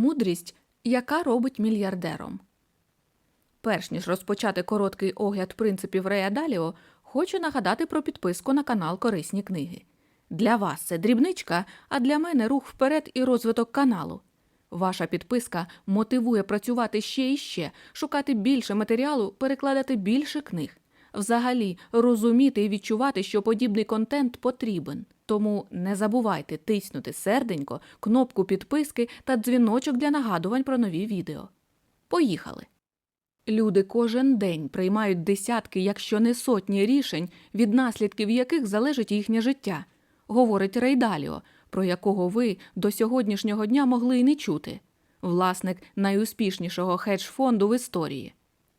Мудрість, яка робить мільярдером. Перш ніж розпочати короткий огляд принципів Рея Даліо, хочу нагадати про підписку на канал Корисні книги. Для вас це дрібничка, а для мене рух вперед і розвиток каналу. Ваша підписка мотивує працювати ще і ще, шукати більше матеріалу, перекладати більше книг. Взагалі, розуміти і відчувати, що подібний контент потрібен. Тому не забувайте тиснути серденько, кнопку підписки та дзвіночок для нагадувань про нові відео. Поїхали! Люди кожен день приймають десятки, якщо не сотні рішень, від наслідків яких залежить їхнє життя, говорить Рейдаліо, про якого ви до сьогоднішнього дня могли й не чути, власник найуспішнішого хедж-фонду в історії.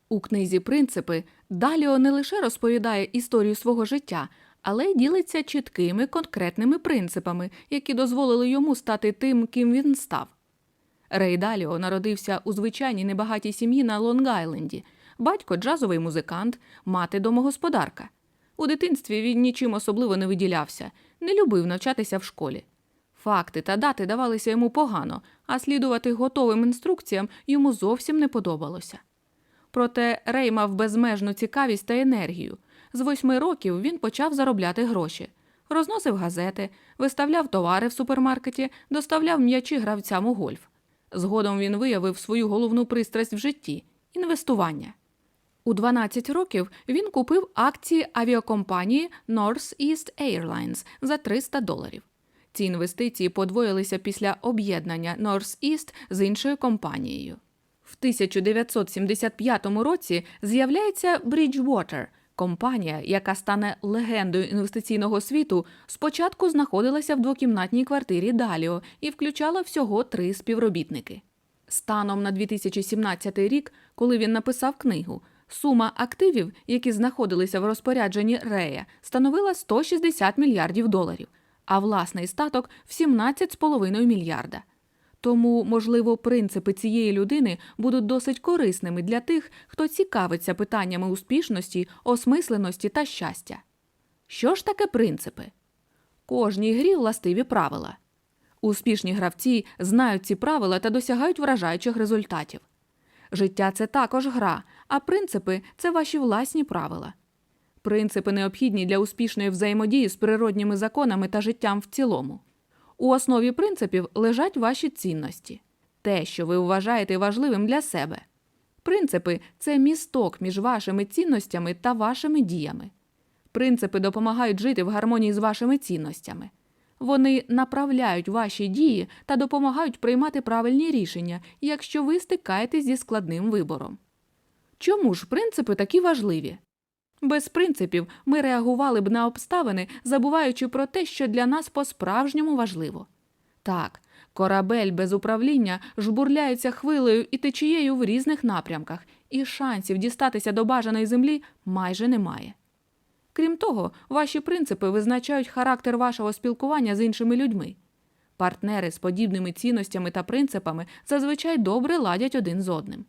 У книзі Принципи Даліо не лише розповідає історію свого життя, але ділиться чіткими конкретними принципами, які дозволили йому стати тим, ким він став. Рей Даліо народився у звичайній небагатій сім'ї на Лонг-Айленді. Батько джазовий музикант, мати домогосподарка. У дитинстві він нічим особливо не виділявся, не любив навчатися в школі. Факти та дати давалися йому погано, а слідувати готовим інструкціям йому зовсім не подобалося. Проте Рей мав безмежну цікавість та енергію. З восьми років він почав заробляти гроші. Розносив газети, виставляв товари в супермаркеті, доставляв м'ячі гравцям у гольф. Згодом він виявив свою головну пристрасть в житті інвестування. У 12 років він купив акції авіакомпанії North East Airlines за 300 доларів. Ці інвестиції подвоїлися після об'єднання North East з іншою компанією. В 1975 році з'являється Bridgewater – компанія, яка стане легендою інвестиційного світу, спочатку знаходилася в двокімнатній квартирі Даліо і включала всього три співробітники. Станом на 2017 рік, коли він написав книгу, сума активів, які знаходилися в розпорядженні Рея, становила 160 мільярдів доларів, а власний статок в 17,5 мільярда. Тому, можливо, принципи цієї людини будуть досить корисними для тих, хто цікавиться питаннями успішності, осмисленості та щастя. Що ж таке принципи? Кожній грі властиві правила. Успішні гравці знають ці правила та досягають вражаючих результатів. Життя це також гра, а принципи це ваші власні правила. Принципи необхідні для успішної взаємодії з природніми законами та життям в цілому. У основі принципів лежать ваші цінності, те, що ви вважаєте важливим для себе. Принципи це місток між вашими цінностями та вашими діями. Принципи допомагають жити в гармонії з вашими цінностями. Вони направляють ваші дії та допомагають приймати правильні рішення, якщо ви стикаєтесь зі складним вибором. Чому ж принципи такі важливі? Без принципів ми реагували б на обставини, забуваючи про те, що для нас по-справжньому важливо. Так, корабель без управління жбурляється хвилею і течією в різних напрямках, і шансів дістатися до бажаної землі майже немає. Крім того, ваші принципи визначають характер вашого спілкування з іншими людьми. Партнери з подібними цінностями та принципами зазвичай добре ладять один з одним.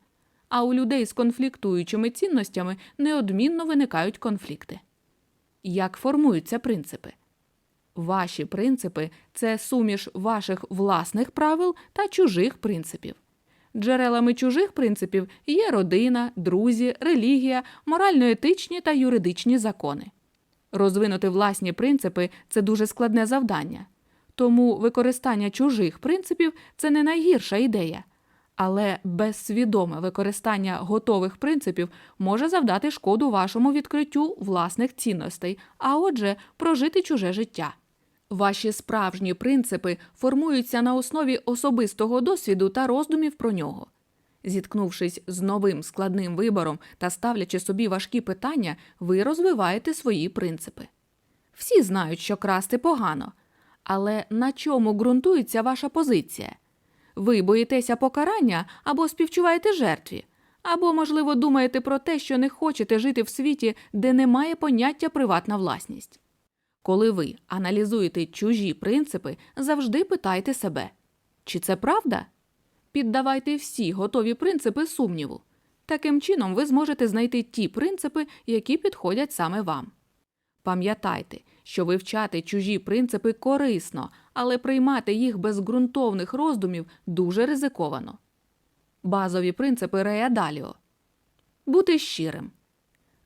А у людей з конфліктуючими цінностями неодмінно виникають конфлікти. Як формуються принципи? Ваші принципи це суміш ваших власних правил та чужих принципів. Джерелами чужих принципів є родина, друзі, релігія, морально-етичні та юридичні закони. Розвинути власні принципи це дуже складне завдання. Тому використання чужих принципів це не найгірша ідея. Але безсвідоме використання готових принципів може завдати шкоду вашому відкриттю власних цінностей, а отже, прожити чуже життя. Ваші справжні принципи формуються на основі особистого досвіду та роздумів про нього. Зіткнувшись з новим складним вибором та ставлячи собі важкі питання, ви розвиваєте свої принципи. Всі знають, що красти погано, але на чому ґрунтується ваша позиція? Ви боїтеся покарання або співчуваєте жертві, або, можливо, думаєте про те, що не хочете жити в світі, де немає поняття приватна власність. Коли ви аналізуєте чужі принципи, завжди питайте себе, чи це правда? Піддавайте всі готові принципи сумніву. Таким чином, ви зможете знайти ті принципи, які підходять саме вам. Пам'ятайте, що вивчати чужі принципи корисно, але приймати їх без ґрунтовних роздумів дуже ризиковано. Базові принципи Рея Даліо бути щирим.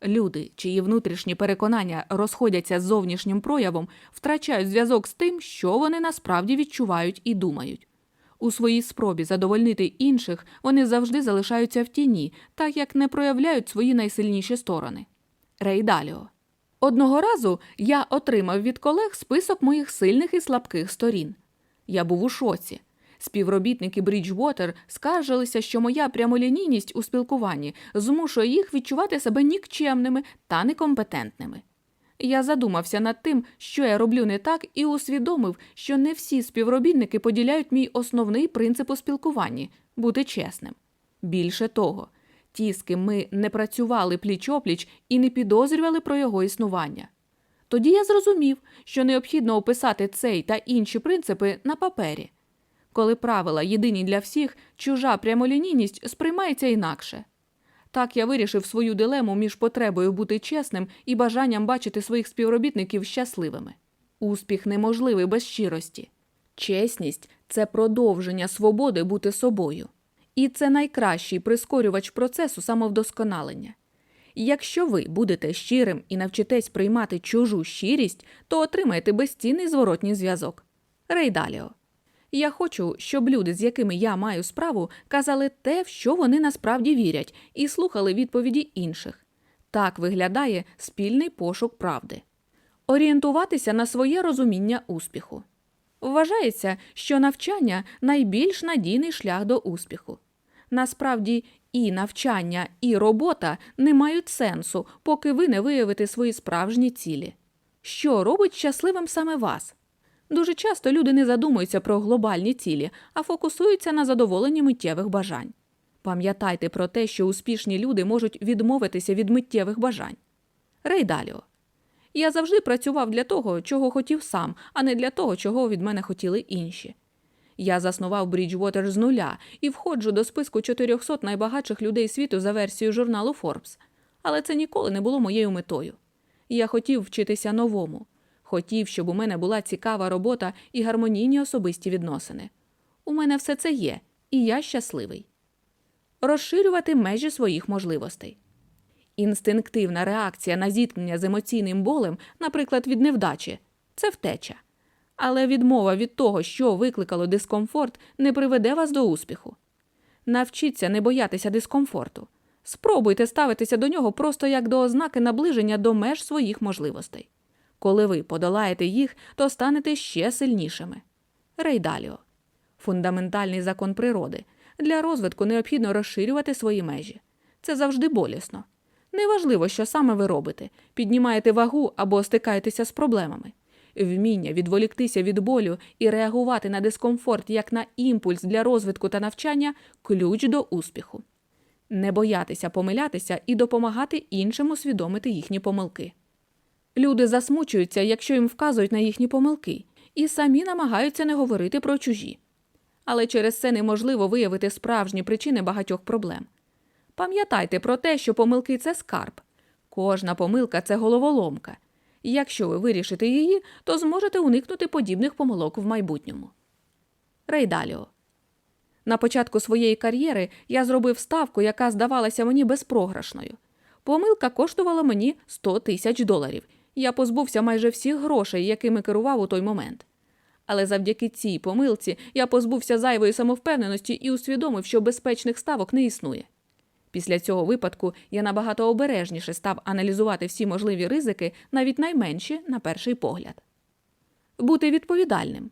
Люди, чиї внутрішні переконання розходяться з зовнішнім проявом, втрачають зв'язок з тим, що вони насправді відчувають і думають. У своїй спробі задовольнити інших вони завжди залишаються в тіні, так як не проявляють свої найсильніші сторони. Рей Даліо. Одного разу я отримав від колег список моїх сильних і слабких сторін. Я був у шоці. Співробітники Bridgewater скаржилися, що моя прямолінійність у спілкуванні змушує їх відчувати себе нікчемними та некомпетентними. Я задумався над тим, що я роблю не так, і усвідомив, що не всі співробітники поділяють мій основний принцип у спілкуванні бути чесним. Більше того, ті, з ким ми не працювали пліч-опліч і не підозрювали про його існування. Тоді я зрозумів, що необхідно описати цей та інші принципи на папері. Коли правила єдині для всіх, чужа прямолінійність сприймається інакше. Так я вирішив свою дилему між потребою бути чесним і бажанням бачити своїх співробітників щасливими. Успіх неможливий без щирості. Чесність це продовження свободи бути собою. І це найкращий прискорювач процесу самовдосконалення. Якщо ви будете щирим і навчитесь приймати чужу щирість, то отримаєте безцінний зворотній зв'язок. Рейдаліо. Я хочу, щоб люди, з якими я маю справу, казали те, в що вони насправді вірять, і слухали відповіді інших. Так виглядає спільний пошук правди. Орієнтуватися на своє розуміння успіху. Вважається, що навчання найбільш надійний шлях до успіху. Насправді, і навчання, і робота не мають сенсу, поки ви не виявите свої справжні цілі. Що робить щасливим саме вас? Дуже часто люди не задумуються про глобальні цілі, а фокусуються на задоволенні миттєвих бажань. Пам'ятайте про те, що успішні люди можуть відмовитися від миттєвих бажань. Рейдаліо. Я завжди працював для того, чого хотів сам, а не для того, чого від мене хотіли інші. Я заснував Bridgewater з нуля і входжу до списку 400 найбагатших людей світу за версією журналу Forbes. Але це ніколи не було моєю метою. Я хотів вчитися новому. Хотів, щоб у мене була цікава робота і гармонійні особисті відносини. У мене все це є, і я щасливий. Розширювати межі своїх можливостей. Інстинктивна реакція на зіткнення з емоційним болем, наприклад, від невдачі це втеча. Але відмова від того, що викликало дискомфорт, не приведе вас до успіху. Навчіться не боятися дискомфорту. Спробуйте ставитися до нього просто як до ознаки наближення до меж своїх можливостей. Коли ви подолаєте їх, то станете ще сильнішими. Рейдаліо. Фундаментальний закон природи. Для розвитку необхідно розширювати свої межі. Це завжди болісно. Неважливо, що саме ви робите, піднімаєте вагу або стикаєтеся з проблемами. Вміння відволіктися від болю і реагувати на дискомфорт як на імпульс для розвитку та навчання ключ до успіху. Не боятися помилятися і допомагати іншим усвідомити їхні помилки. Люди засмучуються, якщо їм вказують на їхні помилки, і самі намагаються не говорити про чужі. Але через це неможливо виявити справжні причини багатьох проблем. Пам'ятайте про те, що помилки це скарб. Кожна помилка це головоломка. Якщо ви вирішите її, то зможете уникнути подібних помилок в майбутньому. Рейдаліо. На початку своєї кар'єри я зробив ставку, яка здавалася мені безпрограшною. Помилка коштувала мені 100 тисяч доларів. Я позбувся майже всіх грошей, якими керував у той момент. Але завдяки цій помилці я позбувся зайвої самовпевненості і усвідомив, що безпечних ставок не існує. Після цього випадку я набагато обережніше став аналізувати всі можливі ризики, навіть найменші, на перший погляд. Бути відповідальним.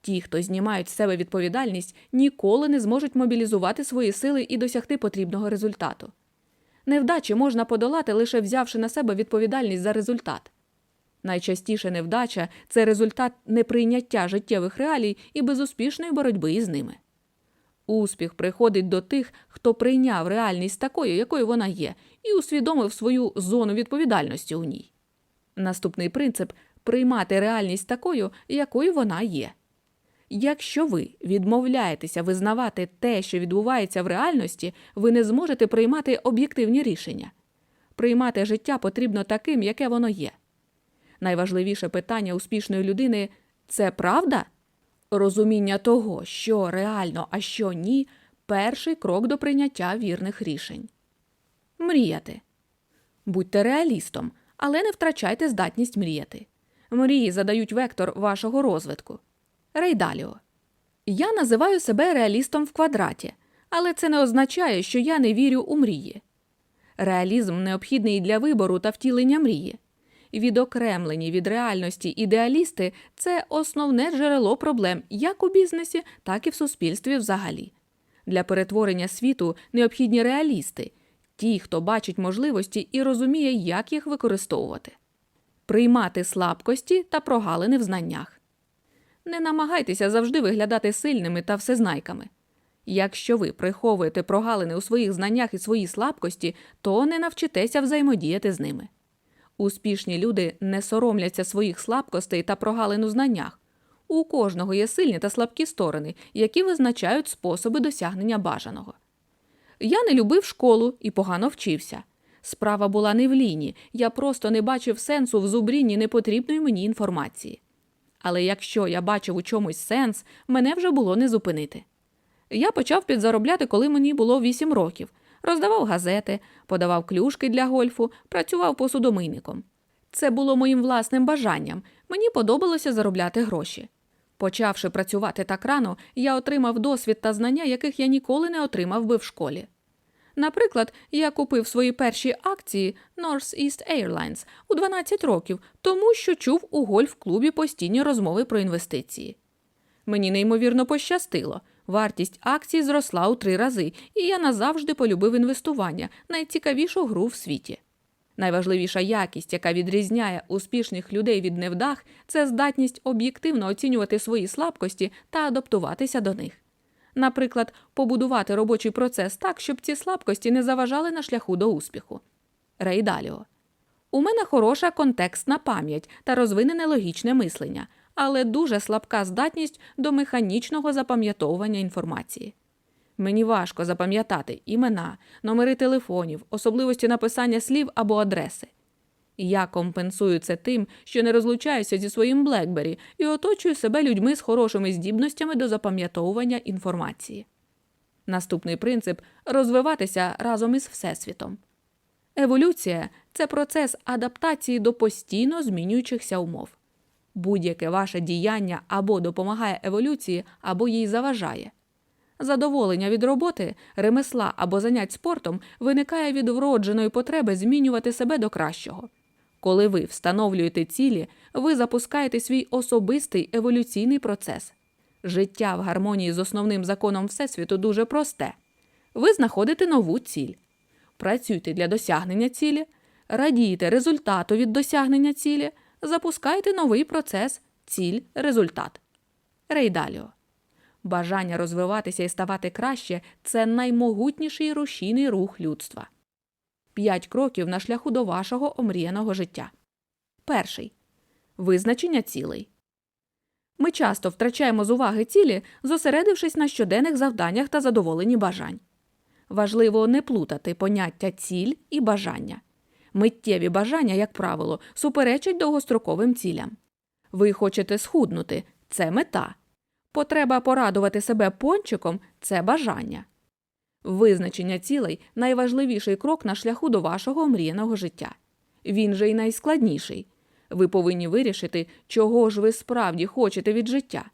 Ті, хто знімають з себе відповідальність, ніколи не зможуть мобілізувати свої сили і досягти потрібного результату. Невдачі можна подолати, лише взявши на себе відповідальність за результат. Найчастіше невдача це результат неприйняття життєвих реалій і безуспішної боротьби із ними. Успіх приходить до тих, хто прийняв реальність такою, якою вона є, і усвідомив свою зону відповідальності у ній. Наступний принцип приймати реальність такою, якою вона є. Якщо ви відмовляєтеся визнавати те, що відбувається в реальності, ви не зможете приймати об'єктивні рішення. Приймати життя потрібно таким, яке воно є. Найважливіше питання успішної людини Це правда? Розуміння того, що реально, а що ні, перший крок до прийняття вірних рішень. Мріяти. Будьте реалістом, але не втрачайте здатність мріяти. Мрії задають вектор вашого розвитку. Рейдаліо. Я називаю себе реалістом в квадраті, але це не означає, що я не вірю у мрії. Реалізм необхідний для вибору та втілення мрії. Відокремлені від реальності ідеалісти це основне джерело проблем як у бізнесі, так і в суспільстві взагалі. Для перетворення світу необхідні реалісти, ті, хто бачить можливості і розуміє, як їх використовувати, приймати слабкості та прогалини в знаннях. Не намагайтеся завжди виглядати сильними та всезнайками. Якщо ви приховуєте прогалини у своїх знаннях і свої слабкості, то не навчитеся взаємодіяти з ними. Успішні люди не соромляться своїх слабкостей та прогалин у знаннях. У кожного є сильні та слабкі сторони, які визначають способи досягнення бажаного. Я не любив школу і погано вчився. Справа була не в ліні, я просто не бачив сенсу в зубрінні непотрібної мені інформації. Але якщо я бачив у чомусь сенс, мене вже було не зупинити. Я почав підзаробляти, коли мені було 8 років. Роздавав газети, подавав клюшки для гольфу, працював посудомийником. Це було моїм власним бажанням. Мені подобалося заробляти гроші. Почавши працювати так рано, я отримав досвід та знання, яких я ніколи не отримав би в школі. Наприклад, я купив свої перші акції North East Airlines у 12 років, тому що чув у гольф-клубі постійні розмови про інвестиції. Мені неймовірно пощастило. Вартість акцій зросла у три рази, і я назавжди полюбив інвестування, найцікавішу гру в світі. Найважливіша якість, яка відрізняє успішних людей від невдах, це здатність об'єктивно оцінювати свої слабкості та адаптуватися до них. Наприклад, побудувати робочий процес так, щоб ці слабкості не заважали на шляху до успіху. Рей Даліо. У мене хороша контекстна пам'ять та розвинене логічне мислення, але дуже слабка здатність до механічного запам'ятовування інформації. Мені важко запам'ятати імена, номери телефонів, особливості написання слів або адреси. Я компенсую це тим, що не розлучаюся зі своїм Блекбері і оточую себе людьми з хорошими здібностями до запам'ятовування інформації. Наступний принцип розвиватися разом із Всесвітом. Еволюція це процес адаптації до постійно змінюючихся умов. Будь-яке ваше діяння або допомагає еволюції, або їй заважає. Задоволення від роботи, ремесла або занять спортом виникає від вродженої потреби змінювати себе до кращого. Коли ви встановлюєте цілі, ви запускаєте свій особистий еволюційний процес. Життя в гармонії з основним законом Всесвіту дуже просте. Ви знаходите нову ціль, працюйте для досягнення цілі, радієте результату від досягнення цілі, запускайте новий процес, ціль, результат. Рейдаліо. Бажання розвиватися і ставати краще це наймогутніший рушійний рух людства. П'ять кроків на шляху до вашого омріяного життя. Перший визначення цілей. Ми часто втрачаємо з уваги цілі, зосередившись на щоденних завданнях та задоволенні бажань. Важливо не плутати поняття ціль і бажання. Миттєві бажання, як правило, суперечать довгостроковим цілям. Ви хочете схуднути це мета. Потреба порадувати себе пончиком це бажання. Визначення цілей найважливіший крок на шляху до вашого мріяного життя. Він же й найскладніший. Ви повинні вирішити, чого ж ви справді хочете від життя.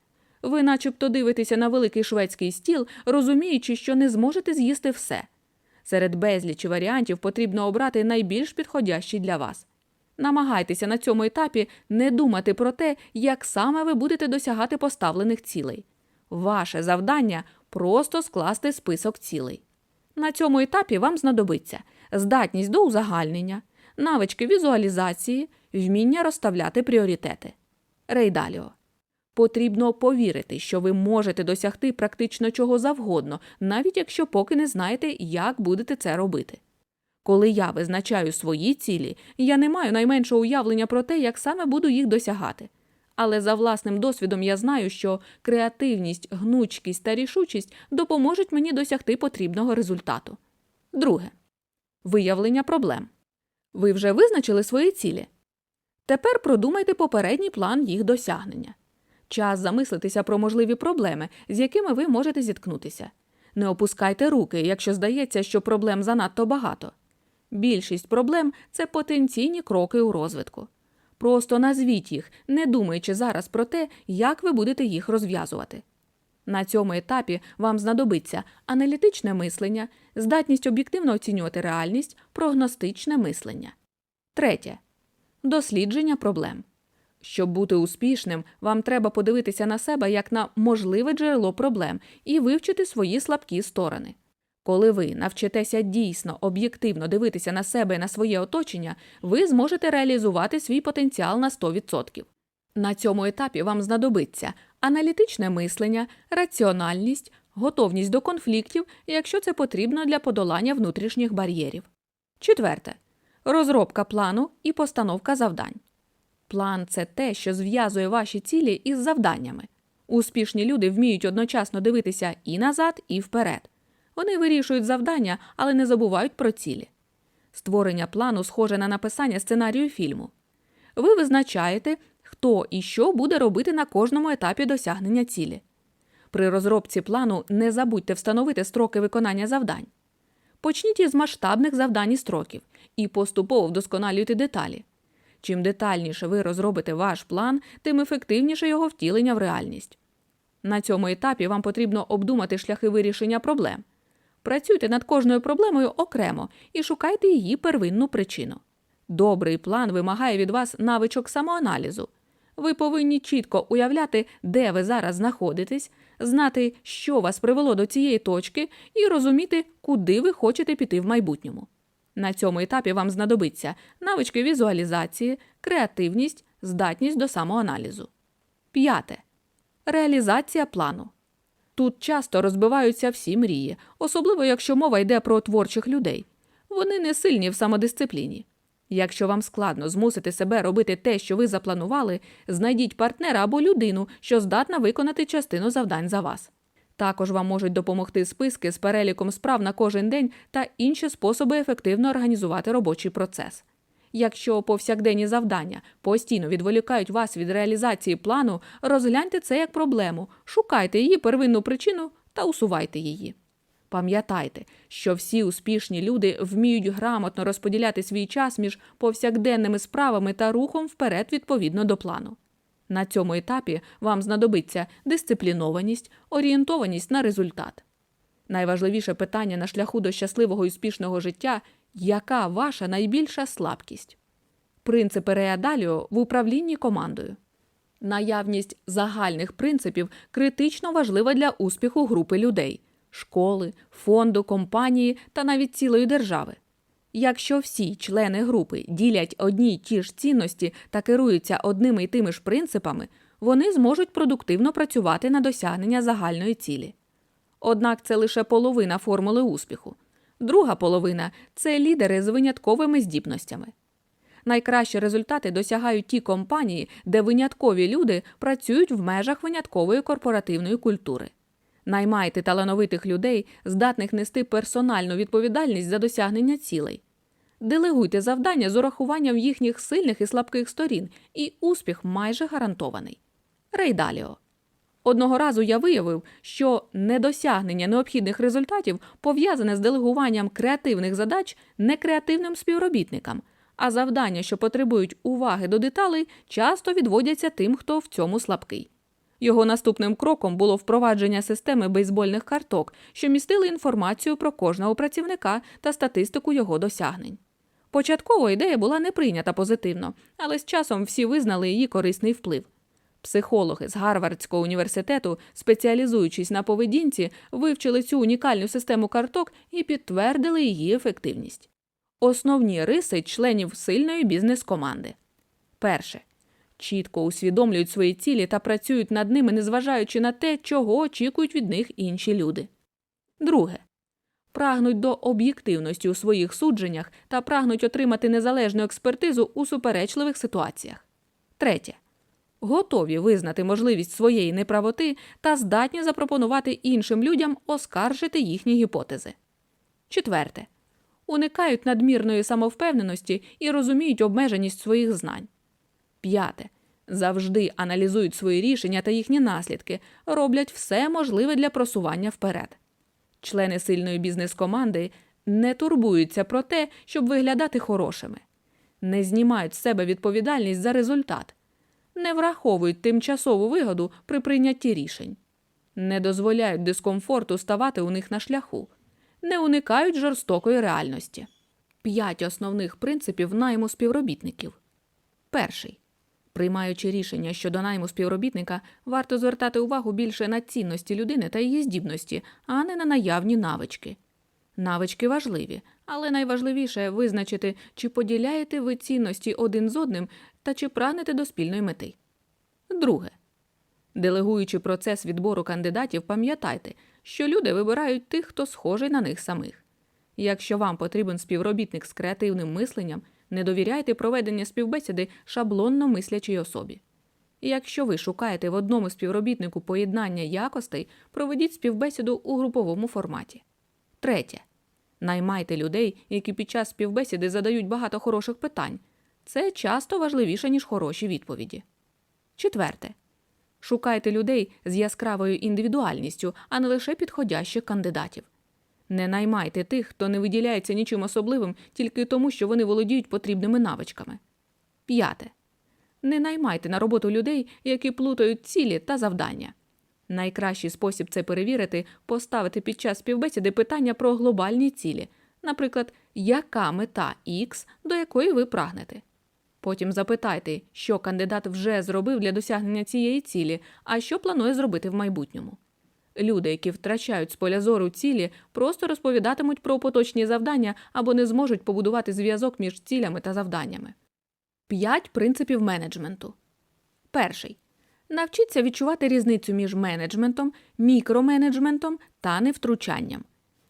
Ви начебто дивитеся на великий шведський стіл, розуміючи, що не зможете з'їсти все. Серед безлічі варіантів потрібно обрати найбільш підходящий для вас. Намагайтеся на цьому етапі не думати про те, як саме ви будете досягати поставлених цілей. Ваше завдання просто скласти список цілей. На цьому етапі вам знадобиться здатність до узагальнення, навички візуалізації, вміння розставляти пріоритети. Рейдаліо. Потрібно повірити, що ви можете досягти практично чого завгодно, навіть якщо поки не знаєте, як будете це робити. Коли я визначаю свої цілі, я не маю найменшого уявлення про те, як саме буду їх досягати. Але за власним досвідом я знаю, що креативність, гнучкість та рішучість допоможуть мені досягти потрібного результату. Друге виявлення проблем. Ви вже визначили свої цілі. Тепер продумайте попередній план їх досягнення. Час замислитися про можливі проблеми, з якими ви можете зіткнутися. Не опускайте руки, якщо здається, що проблем занадто багато. Більшість проблем це потенційні кроки у розвитку. Просто назвіть їх, не думаючи зараз про те, як ви будете їх розв'язувати. На цьому етапі вам знадобиться аналітичне мислення, здатність об'єктивно оцінювати реальність, прогностичне мислення. Третє. Дослідження проблем. Щоб бути успішним, вам треба подивитися на себе як на можливе джерело проблем і вивчити свої слабкі сторони. Коли ви навчитеся дійсно об'єктивно дивитися на себе і на своє оточення, ви зможете реалізувати свій потенціал на 100%. На цьому етапі вам знадобиться аналітичне мислення, раціональність, готовність до конфліктів, якщо це потрібно для подолання внутрішніх бар'єрів. Четверте. Розробка плану і постановка завдань. План це те, що зв'язує ваші цілі із завданнями. Успішні люди вміють одночасно дивитися і назад, і вперед. Вони вирішують завдання, але не забувають про цілі. Створення плану схоже на написання сценарію фільму. Ви визначаєте, хто і що буде робити на кожному етапі досягнення цілі. При розробці плану не забудьте встановити строки виконання завдань. Почніть із масштабних завдань і строків і поступово вдосконалюйте деталі. Чим детальніше ви розробите ваш план, тим ефективніше його втілення в реальність. На цьому етапі вам потрібно обдумати шляхи вирішення проблем. Працюйте над кожною проблемою окремо і шукайте її первинну причину. Добрий план вимагає від вас навичок самоаналізу. Ви повинні чітко уявляти, де ви зараз знаходитесь, знати, що вас привело до цієї точки, і розуміти, куди ви хочете піти в майбутньому. На цьому етапі вам знадобиться навички візуалізації, креативність, здатність до самоаналізу. П'яте. Реалізація плану. Тут часто розбиваються всі мрії, особливо якщо мова йде про творчих людей. Вони не сильні в самодисципліні. Якщо вам складно змусити себе робити те, що ви запланували, знайдіть партнера або людину, що здатна виконати частину завдань за вас. Також вам можуть допомогти списки з переліком справ на кожен день та інші способи ефективно організувати робочий процес. Якщо повсякденні завдання постійно відволікають вас від реалізації плану, розгляньте це як проблему, шукайте її первинну причину та усувайте її. Пам'ятайте, що всі успішні люди вміють грамотно розподіляти свій час між повсякденними справами та рухом вперед відповідно до плану. На цьому етапі вам знадобиться дисциплінованість, орієнтованість на результат. Найважливіше питання на шляху до щасливого і успішного життя яка ваша найбільша слабкість? Принципи Реадаліо в управлінні командою. Наявність загальних принципів критично важлива для успіху групи людей, школи, фонду, компанії та навіть цілої держави. Якщо всі члени групи ділять одні й ті ж цінності та керуються одними й тими ж принципами, вони зможуть продуктивно працювати на досягнення загальної цілі. Однак це лише половина формули успіху. Друга половина це лідери з винятковими здібностями. Найкращі результати досягають ті компанії, де виняткові люди працюють в межах виняткової корпоративної культури. Наймайте талановитих людей, здатних нести персональну відповідальність за досягнення цілей. Делегуйте завдання з урахуванням їхніх сильних і слабких сторін, і успіх майже гарантований. Рейдаліо. Одного разу я виявив, що недосягнення необхідних результатів пов'язане з делегуванням креативних задач некреативним співробітникам, а завдання, що потребують уваги до деталей, часто відводяться тим, хто в цьому слабкий. Його наступним кроком було впровадження системи бейсбольних карток, що містили інформацію про кожного працівника та статистику його досягнень. Початково ідея була не прийнята позитивно, але з часом всі визнали її корисний вплив. Психологи з Гарвардського університету, спеціалізуючись на поведінці, вивчили цю унікальну систему карток і підтвердили її ефективність. Основні риси членів сильної бізнес-команди. Перше. Чітко усвідомлюють свої цілі та працюють над ними, незважаючи на те, чого очікують від них інші люди. Друге. Прагнуть до об'єктивності у своїх судженнях та прагнуть отримати незалежну експертизу у суперечливих ситуаціях. Третє готові визнати можливість своєї неправоти та здатні запропонувати іншим людям оскаржити їхні гіпотези. Четверте. Уникають надмірної самовпевненості і розуміють обмеженість своїх знань. П'яте. завжди аналізують свої рішення та їхні наслідки, роблять все можливе для просування вперед. Члени сильної бізнес-команди не турбуються про те, щоб виглядати хорошими, не знімають з себе відповідальність за результат, не враховують тимчасову вигоду при прийнятті рішень, не дозволяють дискомфорту ставати у них на шляху, не уникають жорстокої реальності. П'ять основних принципів найму співробітників. Перший. Приймаючи рішення щодо найму співробітника, варто звертати увагу більше на цінності людини та її здібності, а не на наявні навички. Навички важливі, але найважливіше визначити, чи поділяєте ви цінності один з одним та чи прагнете до спільної мети. Друге. Делегуючи процес відбору кандидатів, пам'ятайте, що люди вибирають тих, хто схожий на них самих. Якщо вам потрібен співробітник з креативним мисленням, не довіряйте проведення співбесіди шаблонно мислячій особі. Якщо ви шукаєте в одному співробітнику поєднання якостей, проведіть співбесіду у груповому форматі. Третє. Наймайте людей, які під час співбесіди задають багато хороших питань. Це часто важливіше, ніж хороші відповіді. Четверте. Шукайте людей з яскравою індивідуальністю, а не лише підходящих кандидатів. Не наймайте тих, хто не виділяється нічим особливим тільки тому, що вони володіють потрібними навичками. П'яте. Не наймайте на роботу людей, які плутають цілі та завдання. Найкращий спосіб це перевірити поставити під час співбесіди питання про глобальні цілі, наприклад, яка мета X, до якої ви прагнете. Потім запитайте, що кандидат вже зробив для досягнення цієї цілі, а що планує зробити в майбутньому. Люди, які втрачають з поля зору цілі, просто розповідатимуть про поточні завдання або не зможуть побудувати зв'язок між цілями та завданнями. П'ять принципів менеджменту. Перший. Навчіться відчувати різницю між менеджментом, мікроменеджментом та невтручанням.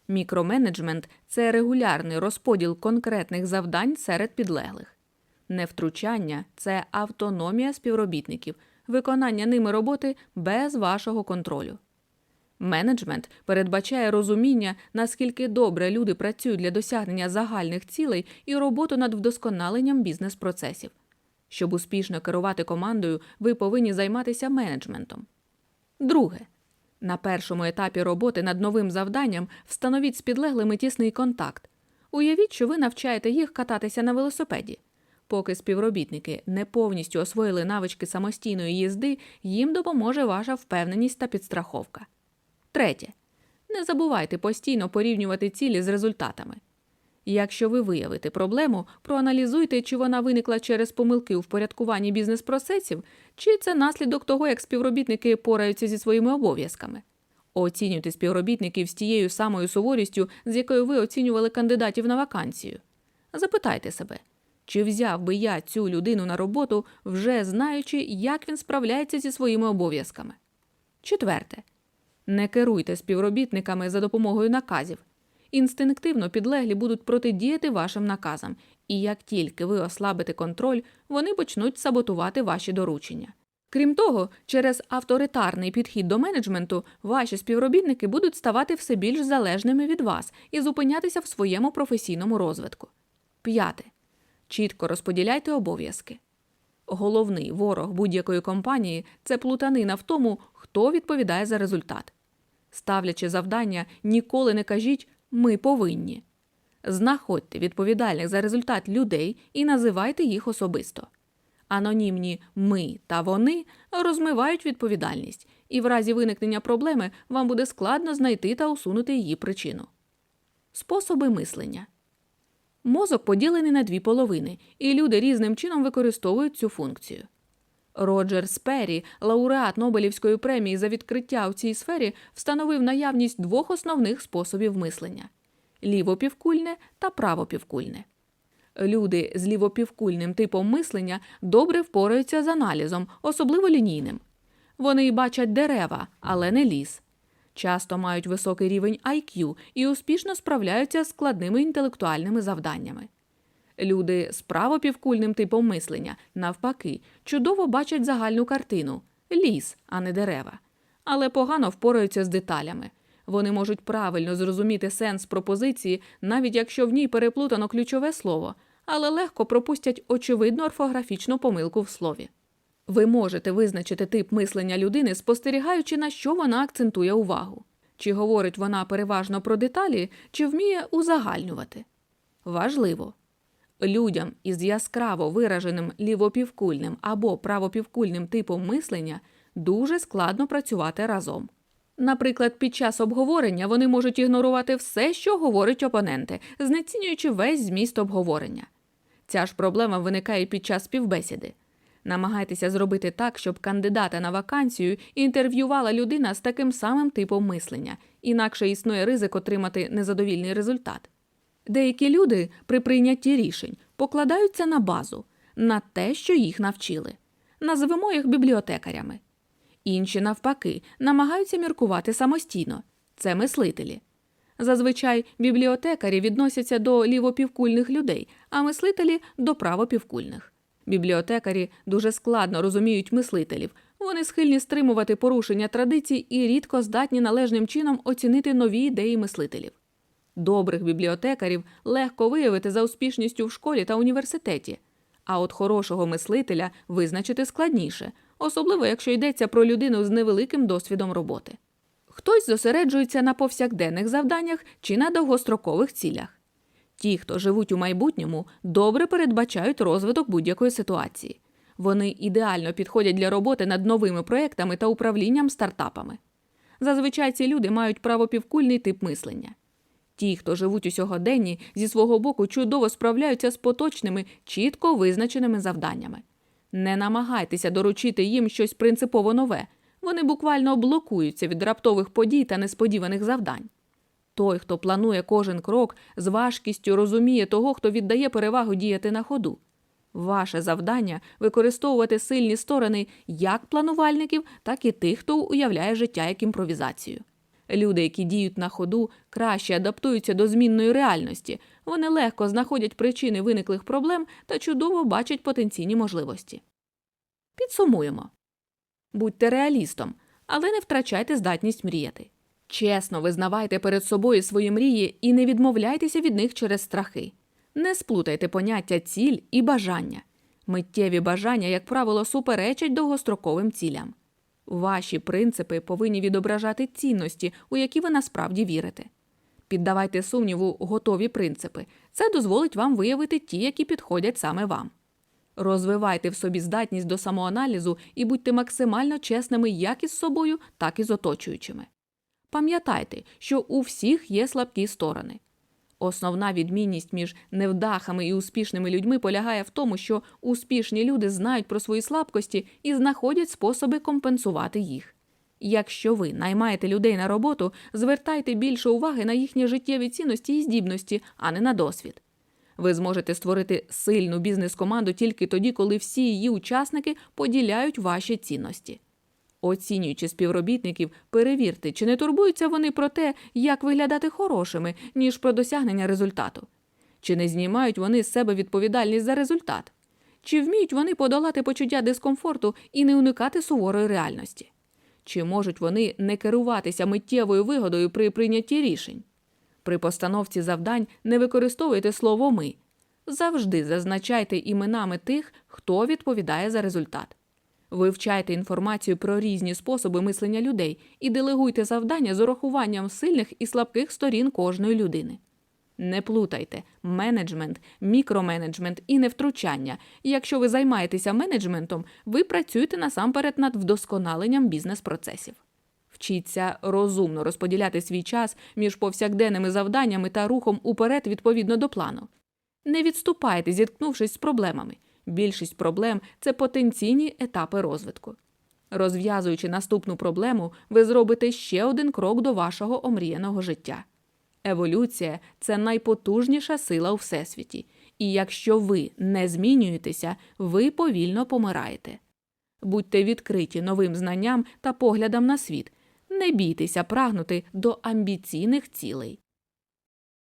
Мікроменеджмент це регулярний розподіл конкретних завдань серед підлеглих. Невтручання це автономія співробітників, виконання ними роботи без вашого контролю. Менеджмент передбачає розуміння, наскільки добре люди працюють для досягнення загальних цілей і роботу над вдосконаленням бізнес-процесів. Щоб успішно керувати командою, ви повинні займатися менеджментом. Друге. На першому етапі роботи над новим завданням встановіть з підлеглими тісний контакт. Уявіть, що ви навчаєте їх кататися на велосипеді. Поки співробітники не повністю освоїли навички самостійної їзди, їм допоможе ваша впевненість та підстраховка. Третє. Не забувайте постійно порівнювати цілі з результатами. Якщо ви виявите проблему, проаналізуйте, чи вона виникла через помилки у впорядкуванні бізнес-процесів, чи це наслідок того, як співробітники пораються зі своїми обов'язками. Оцінюйте співробітників з тією самою суворістю, з якою ви оцінювали кандидатів на вакансію. Запитайте себе, чи взяв би я цю людину на роботу, вже знаючи, як він справляється зі своїми обов'язками. Четверте. Не керуйте співробітниками за допомогою наказів. Інстинктивно підлеглі будуть протидіяти вашим наказам, і як тільки ви ослабите контроль, вони почнуть саботувати ваші доручення. Крім того, через авторитарний підхід до менеджменту ваші співробітники будуть ставати все більш залежними від вас і зупинятися в своєму професійному розвитку. П'яте. Чітко розподіляйте обов'язки. Головний ворог будь-якої компанії це плутанина в тому, хто відповідає за результат. Ставлячи завдання, ніколи не кажіть ми повинні. Знаходьте відповідальних за результат людей і називайте їх особисто. Анонімні ми та вони розмивають відповідальність, і в разі виникнення проблеми вам буде складно знайти та усунути її причину. Способи мислення. Мозок поділений на дві половини, і люди різним чином використовують цю функцію. Роджер Спері, лауреат Нобелівської премії за відкриття у цій сфері, встановив наявність двох основних способів мислення лівопівкульне та правопівкульне. Люди з лівопівкульним типом мислення добре впораються з аналізом, особливо лінійним. Вони бачать дерева, але не ліс. Часто мають високий рівень IQ і успішно справляються з складними інтелектуальними завданнями. Люди з правопівкульним типом мислення, навпаки, чудово бачать загальну картину ліс, а не дерева, але погано впораються з деталями. Вони можуть правильно зрозуміти сенс пропозиції, навіть якщо в ній переплутано ключове слово, але легко пропустять очевидну орфографічну помилку в слові. Ви можете визначити тип мислення людини, спостерігаючи, на що вона акцентує увагу. Чи говорить вона переважно про деталі, чи вміє узагальнювати. Важливо. Людям із яскраво вираженим лівопівкульним або правопівкульним типом мислення дуже складно працювати разом. Наприклад, під час обговорення вони можуть ігнорувати все, що говорять опоненти, знецінюючи весь зміст обговорення. Ця ж проблема виникає під час співбесіди. Намагайтеся зробити так, щоб кандидата на вакансію інтерв'ювала людина з таким самим типом мислення, інакше існує ризик отримати незадовільний результат. Деякі люди при прийнятті рішень покладаються на базу, на те, що їх навчили. Називемо їх бібліотекарями. Інші, навпаки, намагаються міркувати самостійно це мислителі. Зазвичай бібліотекарі відносяться до лівопівкульних людей, а мислителі до правопівкульних. Бібліотекарі дуже складно розуміють мислителів. Вони схильні стримувати порушення традицій і рідко здатні належним чином оцінити нові ідеї мислителів. Добрих бібліотекарів легко виявити за успішністю в школі та університеті, а от хорошого мислителя визначити складніше, особливо якщо йдеться про людину з невеликим досвідом роботи. Хтось зосереджується на повсякденних завданнях чи на довгострокових цілях. Ті, хто живуть у майбутньому, добре передбачають розвиток будь-якої ситуації. Вони ідеально підходять для роботи над новими проектами та управлінням стартапами. Зазвичай ці люди мають правопівкульний тип мислення. Ті, хто живуть у сьогоденні, зі свого боку чудово справляються з поточними, чітко визначеними завданнями. Не намагайтеся доручити їм щось принципово нове. Вони буквально блокуються від раптових подій та несподіваних завдань. Той, хто планує кожен крок, з важкістю розуміє того, хто віддає перевагу діяти на ходу. Ваше завдання використовувати сильні сторони як планувальників, так і тих, хто уявляє життя як імпровізацію. Люди, які діють на ходу, краще адаптуються до змінної реальності. Вони легко знаходять причини виниклих проблем та чудово бачать потенційні можливості. Підсумуємо. Будьте реалістом, але не втрачайте здатність мріяти. Чесно визнавайте перед собою свої мрії і не відмовляйтеся від них через страхи. Не сплутайте поняття ціль і бажання. Миттєві бажання, як правило, суперечать довгостроковим цілям. Ваші принципи повинні відображати цінності, у які ви насправді вірите. Піддавайте сумніву готові принципи. Це дозволить вам виявити ті, які підходять саме вам. Розвивайте в собі здатність до самоаналізу і будьте максимально чесними як із собою, так і з оточуючими. Пам'ятайте, що у всіх є слабкі сторони. Основна відмінність між невдахами і успішними людьми полягає в тому, що успішні люди знають про свої слабкості і знаходять способи компенсувати їх. Якщо ви наймаєте людей на роботу, звертайте більше уваги на їхні життєві цінності і здібності, а не на досвід. Ви зможете створити сильну бізнес-команду тільки тоді, коли всі її учасники поділяють ваші цінності. Оцінюючи співробітників, перевірте, чи не турбуються вони про те, як виглядати хорошими, ніж про досягнення результату. Чи не знімають вони з себе відповідальність за результат? Чи вміють вони подолати почуття дискомфорту і не уникати суворої реальності? Чи можуть вони не керуватися миттєвою вигодою при прийнятті рішень? При постановці завдань не використовуйте слово ми. Завжди зазначайте іменами тих, хто відповідає за результат. Вивчайте інформацію про різні способи мислення людей і делегуйте завдання з урахуванням сильних і слабких сторін кожної людини. Не плутайте менеджмент, мікроменеджмент і невтручання. Якщо ви займаєтеся менеджментом, ви працюєте насамперед над вдосконаленням бізнес-процесів. Вчіться розумно розподіляти свій час між повсякденними завданнями та рухом уперед відповідно до плану. Не відступайте, зіткнувшись з проблемами. Більшість проблем це потенційні етапи розвитку. Розв'язуючи наступну проблему, ви зробите ще один крок до вашого омріяного життя. Еволюція це найпотужніша сила у всесвіті, і якщо ви не змінюєтеся, ви повільно помираєте. Будьте відкриті новим знанням та поглядам на світ, не бійтеся прагнути до амбіційних цілей.